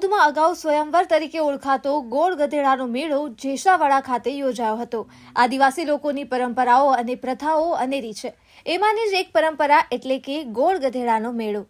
દાહોદમાં અગાઉ સ્વયંવર તરીકે ઓળખાતો ગોળ ગધેડાનો મેળો જેસાવાડા ખાતે યોજાયો હતો. આદિવાસી લોકોની પરંપરાઓ અને પ્રથાઓ અનેરી છે. એમાંની જ એક પરંપરા એટલે કે ગોળ ગધેડાનો મેળો.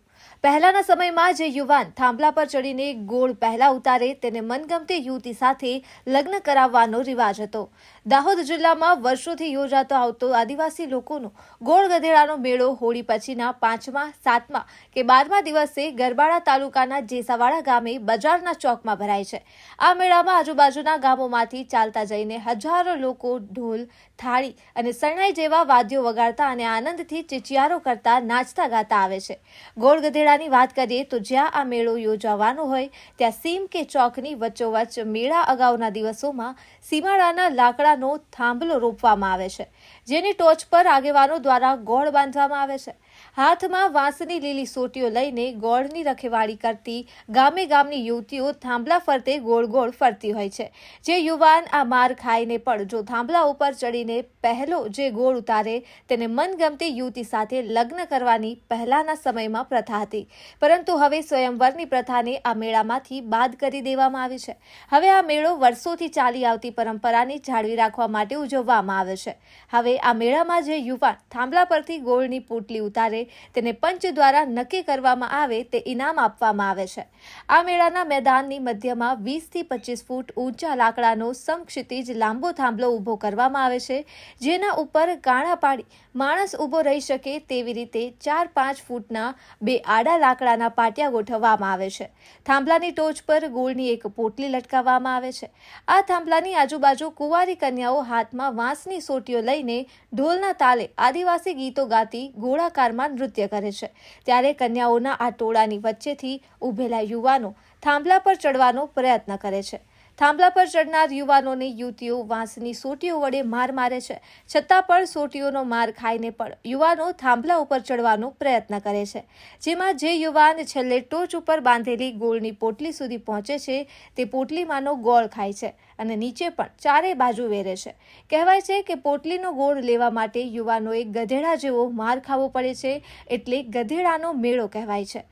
પહેલાના સમયમાં જે યુવાન થાંભલા પર ચડીને ગોળ પહેલા ઉતારે તેને મનગમતી યુવતી સાથે લગ્ન કરાવવાનો રિવાજ હતો. દાહોદ જિલ્લામાં વર્ષોથી યોજાતો આવતો આદિવાસી લોકોનો ગોળ ગધેડાનો મેળો હોળી પછીના પાંચમા, સાતમા કે બારમા દિવસે ગરબાડા તાલુકાના જેસાવાડા ગામે બજારના ચોકમાં ભરાય છે. આ મેળામાં આજુબાજુના ગામોમાંથી ચાલતા જઈને હજારો લોકો ઢોલ, થાળી અને શરણાઈ જેવા વાદ્યો વગાડતા અને આનંદથી ચિચિયારો કરતા નાચતા ગાતા આવે છે. ગોળ ગધેડાની વાત કરીએ તો જ્યાં આ મેળો યોજાવાનો હોય, ત્યાં સીમ કે ચોકની વચ્ચોવચ્ચ મેળા અગાઉના દિવસોમાં સીમાડાના લાકડાનો થાંભલો રોપવામાં આવે છે, જેની ટોચ પર આગેવાનો દ્વારા ગોળ બાંધવામાં આવે છે. હાથમાં વાંસની લીલી સોટીઓ લઈને ગોળની રખેવાળી કરતી ગામે ગામની યુવતીઓ થાંભલા ફરતે ગોળ ગોળ ફરતી હોય છે. જે યુવાન આ માર ખાઈને પણ જો થાંભલા ઉપર ચડીને પહેલો જે ગોળ ઉતારે, તેને મનગમતી યુવતી સાથે લગ્ન કરવાની પહેલાના સમયમાં પ્રથા હતી. પરંતુ હવે સ્વયંવરની પ્રથાને આ મેળામાંથી બાદ કરી દેવામાં આવી છે. હવે આ મેળો વર્ષોથી ચાલી આવતી પરંપરાને જાળવી રાખવા માટે ઉજવવામાં આવે છે. હવે આ મેળામાં જે યુવાન થાંભલા પરથી ગોળની પોટલી ઉતારે, તેને પંચ દ્વારા નક્કી કરવામાં આવે તે ઇનામ આપવામાં આવે છે. આ મેળાના મેદાનની મધ્યમાં વીસથી પચીસ ફૂટ ઊંચા લાકડાનો સમક્ષિતિજ લાંબો થાંભલો ઊભો કરવામાં આવે છે, જેના ઉપર કાણા પાડી માણસ ઊભો રહી શકે તેવી રીતે ચાર પાંચ ફૂટના બે આડા લાકડાના પાટિયા ગોઠવવામાં આવે છે. થાંભલાની ટોચ પર ગોળની એક પોટલી લટકાવવામાં આવે છે. આ થાંભલાની આજુબાજુ કુંવારી કન્યાઓ હાથમાં વાંસની સોટીઓ લઈને ઢોલના તાલે આદિવાસી ગીતો ગાતી ગોળાકારમાં નૃત્ય કરે છે. ત્યારે કન્યાઓના આ ટોળાની વચ્ચેથી ઊભેલા યુવાનો થાંભલા પર ચડવાનો પ્રયત્ન કરે છે. થાંભલા પર ચડનાર યુવાનોને યુવતીઓ વાંસની સોટીઓ વડે માર મારે છે. છતાં પણ સોટીઓનો માર ખાઈને પણ યુવાનો થાંભલા ઉપર ચડવાનો પ્રયત્ન કરે છે. જેમાં જે યુવાન છેલ્લે ટોચ ઉપર બાંધેલી ગોળની પોટલી સુધી પહોંચે છે, તે પોટલીમાંનો ગોળ ખાય છે અને નીચે પણ ચારે બાજુ વેરે છે. કહેવાય છે કે પોટલીનો ગોળ લેવા માટે યુવાનોએ ગધેડા જેવો માર ખાવો પડે છે, એટલે ગધેડાનો મેળો કહેવાય છે.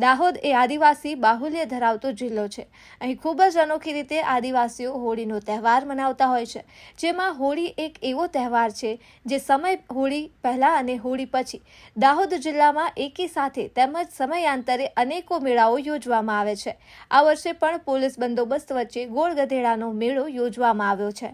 દાહોદ એ આદિવાસી બાહુલ્ય ધરાવતો જિલ્લો છે. અહીં ખૂબ જ અનોખી રીતે આદિવાસીઓ હોળીનો તહેવાર મનાવતા હોય છે. જેમાં હોળી એક એવો તહેવાર છે જે સમય હોળી પહેલાં અને હોળી પછી દાહોદ જિલ્લામાં એકી સાથે તેમજ સમયાંતરે અનેકો મેળાઓ યોજવામાં આવે છે. આ વર્ષે પણ પોલીસ બંદોબસ્ત વચ્ચે ગોળ ગધેડાનો મેળો યોજવામાં આવ્યો છે.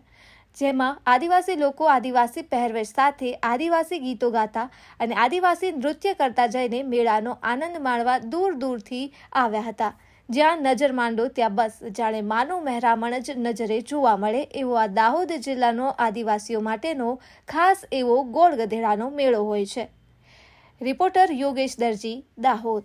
જેમાં આદિવાસી લોકો આદિવાસી પહેરવેશ સાથે આદિવાસી ગીતો ગાતા અને આદિવાસી નૃત્ય કરતા જઈને મેળાનો આનંદ માણવા દૂર દૂરથી આવ્યા હતા. જ્યાં નજર માંડો ત્યાં બસ, જાણે માનું મહેરામણ જ નજરે જોવા મળે એવો આ દાહોદ જિલ્લાનો આદિવાસીઓ માટેનો ખાસ એવો ગોળ ગધેડાનો મેળો હોય છે. રિપોર્ટર યોગેશ દરજી, દાહોદ.